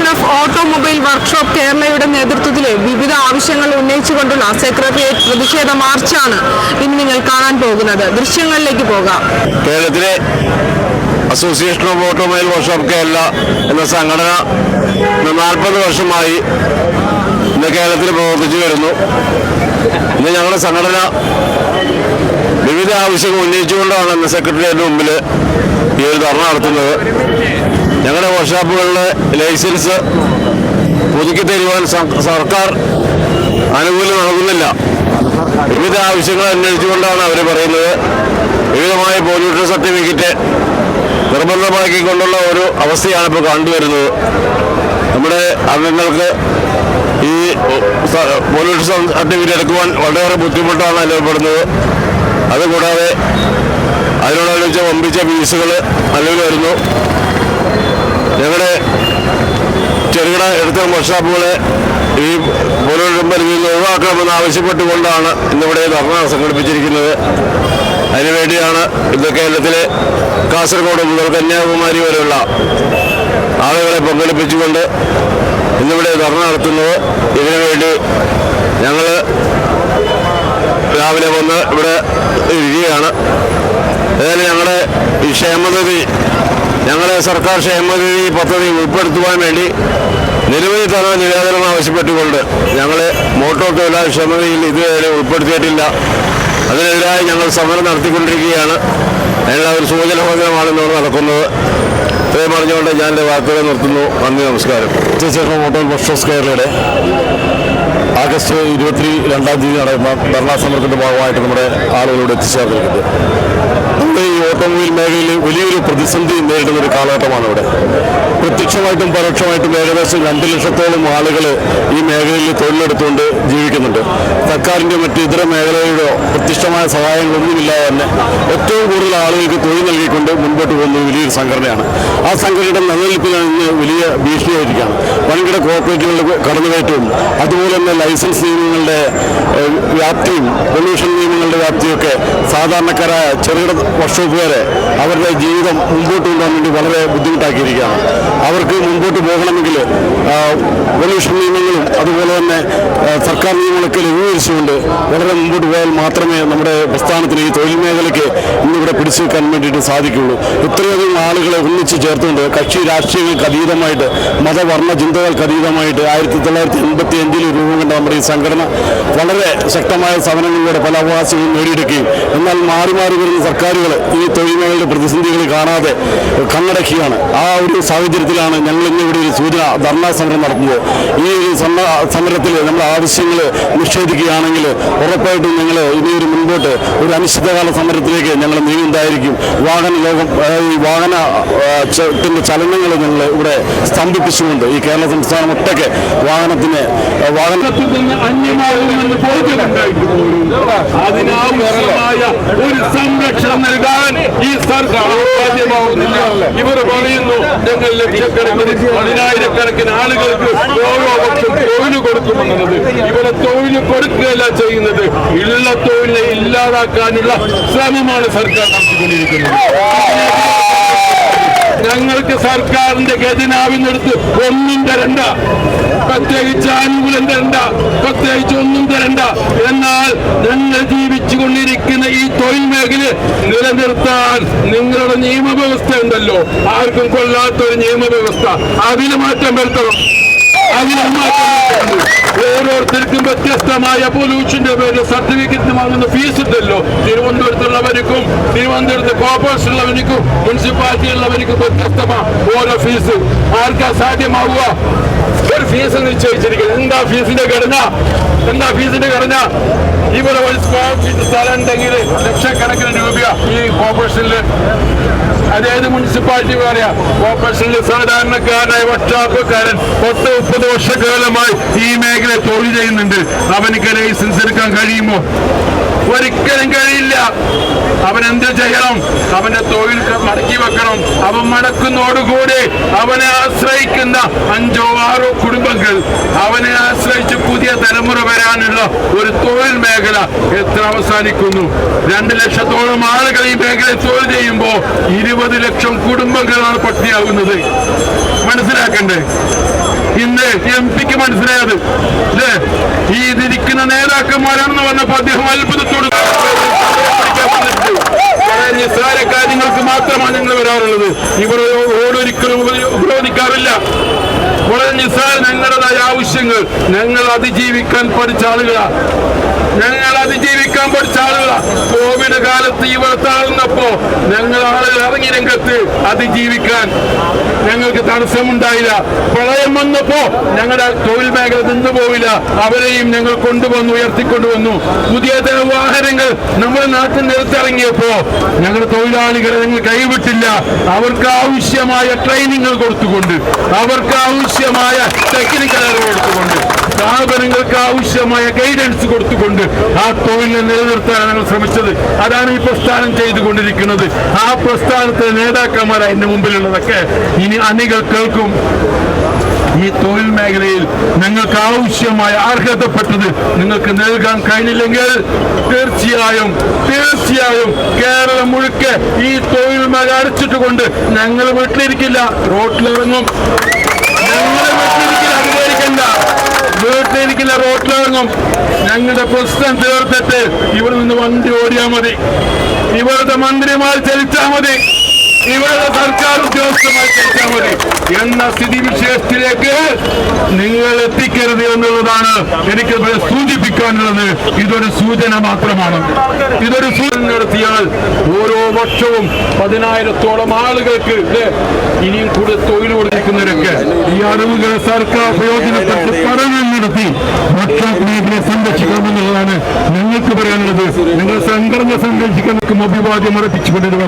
Association of automobile workshop കേരളയുടെ നേതൃത്വത്തിൽ വിവിധ ആവശ്യങ്ങൾ ഉന്നയിച്ചുകൊണ്ടുള്ള സെക്രട്ടേറിയറ്റ് പ്രതിഷേധ മാർച്ചാണ് ഇന്ന് നിങ്ങൾ കാണാൻ പോകുന്നത്. ദൃശ്യങ്ങളിലേക്ക് പോകാം. കേരളത്തിലെ association of automobile workshop Kerala എന്ന സംഘടന നാൽപ്പത് വർഷമായി ഇന്ന് കേരളത്തിൽ പ്രവർത്തിച്ചു വരുന്നു. ഇന്ന് ഞങ്ങളുടെ സംഘടന വിവിധ ആവശ്യങ്ങൾ ഉന്നയിച്ചുകൊണ്ടാണ് ഇന്ന് സെക്രട്ടേറിയറ്റിന് മുമ്പിൽ ഈ ഒരു ധർണ നടത്തുന്നത്. ഞങ്ങളുടെ വർക്ക്ഷോപ്പുകളിലെ ലൈസൻസ് പുതുക്കി തരുവാൻ സർക്കാർ അനുകൂലം നൽകുന്നില്ല. വിവിധ ആവശ്യങ്ങൾ അന്വേഷിച്ചുകൊണ്ടാണ് അവർ പറയുന്നത്. വിവിധമായ പൊല്യൂഷൻ സർട്ടിഫിക്കറ്റ് നിർബന്ധമാക്കിക്കൊണ്ടുള്ള ഒരു അവസ്ഥയാണ് ഇപ്പോൾ കണ്ടുവരുന്നത്. നമ്മുടെ അംഗങ്ങൾക്ക് ഈ പൊല്യൂഷൻ സർട്ടിഫിക്കറ്റ് എടുക്കുവാൻ വളരെയേറെ ബുദ്ധിമുട്ടാണ് അനുഭവപ്പെടുന്നത്. അതുകൂടാതെ അതിനോടനുബന്ധിച്ച വമ്പിച്ച ഫീസുകൾ നിലവിൽ വരുന്നു. ഞങ്ങളുടെ ചെറുകിട എടുത്ത വർക്ക്ഷോപ്പുകളെ ഈ പരിധിയിൽ നിന്ന് ഒഴിവാക്കണമെന്ന് ആവശ്യപ്പെട്ടുകൊണ്ടാണ് ഇന്നിവിടെ ധർണ സംഘടിപ്പിച്ചിരിക്കുന്നത്. അതിനുവേണ്ടിയാണ് ഇന്ന് കേരളത്തിലെ കാസർഗോഡ് മുതൽ കന്യാകുമാരി വരെയുള്ള ആളുകളെ പങ്കെടുപ്പിച്ചുകൊണ്ട് ഇന്നിവിടെ ധർണ നടത്തുന്നത്. ഇതിനുവേണ്ടി ഞങ്ങൾ രാവിലെ വന്ന് ഇവിടെ ഇരിക്കുകയാണ്. ഏതായാലും ഞങ്ങളുടെ ഈ ക്ഷേമനിധി ഞങ്ങളെ സർക്കാർ ക്ഷേമനിധി പദ്ധതി ഉൾപ്പെടുത്തുവാൻ വേണ്ടി നിരവധി തവണ നിവേദനം ആവശ്യപ്പെട്ടുകൊണ്ട് ഞങ്ങൾ മോട്ടോർ തൊഴിലാളി ക്ഷേമനിധിയിൽ ഇതുവരെ ഉൾപ്പെടുത്തിയിട്ടില്ല. അതിനെതിരായി ഞങ്ങൾ സമരം നടത്തിക്കൊണ്ടിരിക്കുകയാണ്. അതിനുള്ള ഒരു സൂചന ഇന്നോട് നടക്കുന്നത്. ഇത്രയും പറഞ്ഞുകൊണ്ട് ഞാൻ എന്റെ വാർത്തകൾ നിർത്തുന്നു. നന്ദി നമസ്കാരം. മോട്ടോർ ബസ് കേരളയുടെ ആഗസ്റ്റ് ഇരുപത്തി രണ്ടാം തീയതി നടക്കുന്ന ധർണാ ഭാഗമായിട്ട് നമ്മുടെ ആളുകളോട് എത്തിച്ചേർന്നിരിക്കുന്നത്. നമ്മുടെ ഈ ഓട്ടോമൊബൈൽ മേഖലയിൽ വലിയൊരു പ്രതിസന്ധി നേരിടുന്ന ഒരു കാലഘട്ടമാണ് ഇവിടെ. പ്രത്യക്ഷമായിട്ടും പരോക്ഷമായിട്ടും ഏകദേശം രണ്ട് ലക്ഷത്തോളം ആളുകൾ ഈ മേഖലയിൽ തൊഴിലെടുത്തുകൊണ്ട് ജീവിക്കുന്നുണ്ട്. സർക്കാരിന്റെ മറ്റ് ഇതര മേഖലയുടെ പ്രത്യക്ഷമായ സഹായങ്ങളൊന്നുമില്ലാതെ തന്നെ ഏറ്റവും കൂടുതൽ ആളുകൾക്ക് തൊഴിൽ നൽകിക്കൊണ്ട് മുൻപോട്ട് പോകുന്ന വലിയൊരു സംഘടനയാണ്. ആ സംഘടനയുടെ നിലനിൽപ്പിൽ നിന്ന് വലിയ ഭീഷണിയായിരിക്കുകയാണ്. വൻകിട കോർപ്പറേറ്റുകളുടെ കടന്നുകയറ്റവും അതുപോലെ തന്നെ ലൈസൻസ് നിയമങ്ങളുടെ വ്യാപ്തിയും പൊല്യൂഷൻ നിയമങ്ങളുടെ വ്യാപ്തിയൊക്കെ സാധാരണക്കാരായ ചെറുകിട വർഷപ്പുകാരെ അവരുടെ ജീവിതം മുമ്പോട്ട് കൊണ്ടുപോകാൻ വേണ്ടി വളരെ ബുദ്ധിമുട്ടാക്കിയിരിക്കുകയാണ്. അവർക്ക് മുമ്പോട്ട് പോകണമെങ്കിൽ പൊല്യൂഷൻ നിയമങ്ങളും അതുപോലെ തന്നെ സർക്കാർ നിയമങ്ങളൊക്കെ ലഘൂകരിച്ചുകൊണ്ട് വളരെ മുമ്പോട്ട് പോയാൽ മാത്രമേ നമ്മുടെ പ്രസ്ഥാനത്തിന് ഈ തൊഴിൽ മേഖലയ്ക്ക് ഇന്നിവിടെ പിടിച്ചു വെക്കാൻ വേണ്ടിയിട്ട് സാധിക്കുകയുള്ളൂ. ഇത്രയധികം ആളുകളെ ഒന്നിച്ച് ചേർത്തുകൊണ്ട് കക്ഷി രാഷ്ട്രീയങ്ങൾക്ക് അതീതമായിട്ട് മതവർണ ചിന്തകൾക്ക് അതീതമായിട്ട് ആയിരത്തി തൊള്ളായിരത്തി എൺപത്തി അഞ്ചിൽ രൂപം കണ്ട നമ്മുടെ ഈ സംഘടന വളരെ ശക്തമായ സമരങ്ങളിലൂടെ പല അവകാശങ്ങളും നേടിയെടുക്കുകയും എന്നാൽ മാറി മാറി വരുന്ന സർക്കാരുകൾ ഈ തൊഴിൽ മേഖലയുടെ പ്രതിസന്ധികൾ കാണാതെ കണ്ണടക്കുകയാണ്. ആ ഒരു സാഹചര്യത്തിലാണ് ഞങ്ങൾ ഇന്ന് ഇവിടെ ഒരു സൂചന ധർണാ സമരം നടത്തുന്നത്. ഈ ഒരു സമരത്തിൽ നമ്മുടെ ആവശ്യങ്ങൾ നിഷേധിക്കുകയാണെങ്കിൽ ഉറപ്പായിട്ടും ഞങ്ങൾ ഇനി ഒരു മുൻപോട്ട് ഒരു അനിശ്ചിതകാല സമരത്തിലേക്ക് ഞങ്ങൾ നീങ്ങുന്നതായിരിക്കും വാഹന ലോകം ഈ വാഹന ചലനങ്ങൾ ഞങ്ങൾ ഇവിടെ സ്തംഭിപ്പിച്ചുകൊണ്ട് ഈ കേരള സംസ്ഥാനം വാഹനത്തിന് വാഹന പോലും അതിനാവശ്യമായ ഒരു സംരക്ഷണം നൽകാൻ ഈ സർക്കാർ പറയുന്നു ആളുകൾക്ക് തൊഴിൽ തൊഴിൽ കൊടുക്കുകയല്ല ചെയ്യുന്നത്. ഉള്ള തൊഴിലിനെ ഇല്ലാതാക്കാനുള്ള ശ്രമമാണ് സർക്കാർ നടത്തിക്കൊണ്ടിരിക്കുന്നത്. ഞങ്ങൾക്ക് സർക്കാരിന്റെ ഗതിനാവിനടുത്ത് ഒന്നും തരണ്ട. പ്രത്യേകിച്ച് ആനുകൂല്യം തരണ്ട. പ്രത്യേകിച്ച് ഒന്നും തരണ്ട. എന്നാൽ ഞങ്ങൾ ജീവിച്ചു കൊണ്ടിരിക്കുന്ന ഈ തൊഴിൽ മേഖല നിലനിർത്താൻ നിങ്ങളുടെ നിയമവ്യവസ്ഥ ഉണ്ടല്ലോ. ആർക്കും കൊള്ളാത്ത ഒരു നിയമവ്യവസ്ഥ. അതിന് മാറ്റം വരുത്തണം. ഓരോരുത്തർക്കും വ്യത്യസ്തമായ പൊല്യൂഷന്റെ പേരിൽ സർട്ടിഫിക്കറ്റ് വാങ്ങുന്ന ഫീസ് ഉണ്ടല്ലോ. തിരുവനന്തപുരത്തുള്ളവർക്കും തിരുവനന്തപുരത്ത് കോർപ്പറേഷൻ ഉള്ളവർക്കും മുനിസിപ്പാലിറ്റി ഉള്ളവർക്കും വ്യത്യസ്തമാ ഓരോ ഫീസ് ആർക്കാ സാധ്യമാവുക? ഒരു ഫീസ് നിശ്ചയിച്ചിരിക്കുന്നത് എന്താ ഫീസിന്റെ ഘടന? എന്താ ഫീസിന് ഘടന ഇവിടെ ഒരു സ്ക്വയർ ഫീറ്റ് സ്ഥലം ഉണ്ടെങ്കിൽ ലക്ഷക്കണക്കിന് രൂപ ഈ കോർപ്പറേഷനിൽ അതായത് മുനിസിപ്പാലിറ്റി പറയാ കോർപ്പറേഷനിൽ സാധാരണക്കാരനായ വർഷാപ്പുകാരൻ പത്ത് മുപ്പത് വർഷക്കാലമായി ഈ മേഖല തൊഴിൽ ചെയ്യുന്നുണ്ട്. അവനിക്ക് ലൈസൻസ് എടുക്കാൻ കഴിയുമോ? ഒരിക്കലും കഴിയില്ല. അവൻ എന്ത് ചെയ്യണം? അവന്റെ തൊഴിൽ മടക്കി വെക്കണം. അവൻ മടക്കുന്നതോടുകൂടി അവനെ ആശ്രയിക്കുന്ന അഞ്ചോ ആറോ കുടുംബങ്ങൾ അവനെ ആശ്രയിച്ച് പുതിയ വരാനുള്ള ഒരു തൊഴിൽ മേഖല എത്ര അവസാനിക്കുന്നു? രണ്ട് ലക്ഷത്തോളം ആളുകൾ ഈ മേഖലയിൽ തൊഴിൽ ചെയ്യുമ്പോൾ ഇരുപത് ലക്ഷം കുടുംബങ്ങളാണ് പട്ടിണിയാകുന്നത്. മനസ്സിലാക്കണ്ടേ? ഇന്ന് എം പിക്ക് മനസ്സിലായത്. അല്ലേ ഈ ഇതിരിക്കുന്ന നേതാക്കന്മാരാണെന്ന് പറഞ്ഞപ്പോ അദ്ദേഹം അത്ഭുതത്തോട് നിസ്സാര കാര്യങ്ങൾക്ക് മാത്രമാണ് ഞങ്ങൾ വരാറുള്ളത്. ഇവർ ഓടൊരിക്കലും ഉപ- ഉപരോധിക്കാറില്ല വളരെ നിസ്സാര ഞങ്ങളുടേതായ ആവശ്യങ്ങൾ. ഞങ്ങൾ അതിജീവിക്കാൻ പഠിച്ച ആളുകളാണ് ഞങ്ങൾ അതിജീവിക്കാൻ പഠിച്ച ആളുകളാണ് കോവിഡ് കാലത്ത് ഇവർ താഴ്ന്നപ്പോ ഞങ്ങൾ ആളുകൾ ഇറങ്ങി രംഗത്ത് അതിജീവിക്കാൻ ഞങ്ങൾക്ക് തടസ്സമുണ്ടായില്ല. പ്രളയം വന്നപ്പോ ഞങ്ങളുടെ തൊഴിൽ മേഖല നിന്നു പോവില്ല. അവരെയും ഞങ്ങൾ കൊണ്ടുവന്നു ഉയർത്തിക്കൊണ്ടുവന്നു. പുതിയ വാഹനങ്ങൾ നമ്മുടെ നാട്ടിൽ നിരത്തിറങ്ങിയപ്പോ ഞങ്ങളുടെ തൊഴിലാളികളെ ഞങ്ങൾ കൈവിട്ടില്ല. അവർക്ക് ആവശ്യമായ ട്രെയിനിങ്ങൾ കൊടുത്തുകൊണ്ട് അവർക്ക് ആവശ്യമായ ടെക്നിക്കൽ അറിവ് കൊടുത്തുകൊണ്ട് സ്ഥാപനങ്ങൾക്ക് ആവശ്യമായ ഗൈഡൻസ് കൊടുത്തുകൊണ്ട് ആ തൊഴിലിനെ നിലനിർത്താൻ ഞങ്ങൾ ശ്രമിച്ചത്. അതാണ് ഈ പ്രസ്ഥാനം ചെയ്തുകൊണ്ടിരിക്കുന്നത്. ആ പ്രസ്ഥാനത്തിലെ നേതാക്കന്മാരായി എന്റെ മുമ്പിലുള്ളതൊക്കെ ഇനി അണികൾ കേൾക്കും. ഈ തൊഴിൽ മേഖലയിൽ നിങ്ങൾക്ക് ആവശ്യമായ അർഹതപ്പെട്ടത് നിങ്ങൾക്ക് നൽകാൻ കഴിഞ്ഞില്ലെങ്കിൽ തീർച്ചയായും തീർച്ചയായും കേരളം മുഴുക്കെ ഈ തൊഴിൽ മേഖല അടച്ചിട്ടുകൊണ്ട് ഞങ്ങൾ വീട്ടിലിരിക്കില്ല റോട്ടിലിറങ്ങും. വീട്ടിലിരിക്കില്ല റോട്ടിലിറങ്ങും. ഞങ്ങളുടെ പ്രശ്നം തീർത്തിട്ട് ഇവിടെ നിന്ന് വണ്ടി ഓടിയാൽ മതി. ഇവരുടെ മന്ത്രിമാർ ചലിച്ചാൽ മതി. ഇവരുടെ സർക്കാർ ഉദ്യോഗസ്ഥമായി കഴിച്ചാൽ മതി. എന്ന സ്ഥിതി വിശേഷത്തിലേക്ക് നിങ്ങൾ എത്തിക്കരുത് എന്നുള്ളതാണ് എനിക്ക് ഇവിടെ സൂചിപ്പിക്കാനുള്ളത്. ഇതൊരു സൂചന മാത്രമാണ്. ഇതൊരു സൂചന നടത്തിയാൽ ഓരോ വർഷവും പതിനായിരത്തോളം ആളുകൾക്ക് ഇനിയും കൂടുതൽ തൊഴിൽ കൊടുക്കുന്നവരൊക്കെ. ഈ അറിവുകൾ സർക്കാർ പ്രയോജനപ്പെട്ട് പഠനം നടത്തി ഭക്ഷണ മേഖലയെ സംരക്ഷിക്കണമെന്നുള്ളതാണ് ഞങ്ങൾക്ക് പറയാനുള്ളത്. നിങ്ങൾ സംഘടന സംരക്ഷിക്കാൻ അഭിവാദ്യം അർപ്പിച്ചുകൊണ്ട് ഒരു